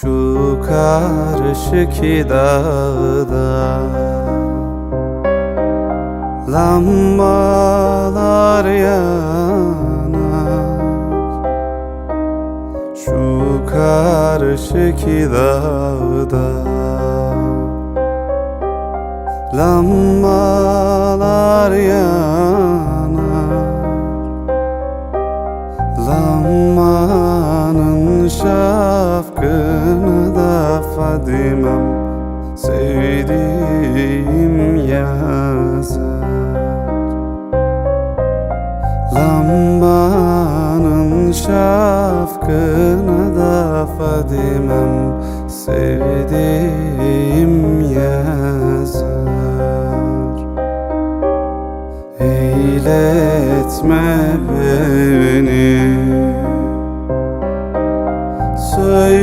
Şu karışık dağda Lambalar yanar. Şu karışık dağda Lambalar yanar. Lambanın şafkını da Fadimem Sevdiğim yazar Lambanın şafkını da Fadimem Sevdiğim yazar Eyletme beni. Söyle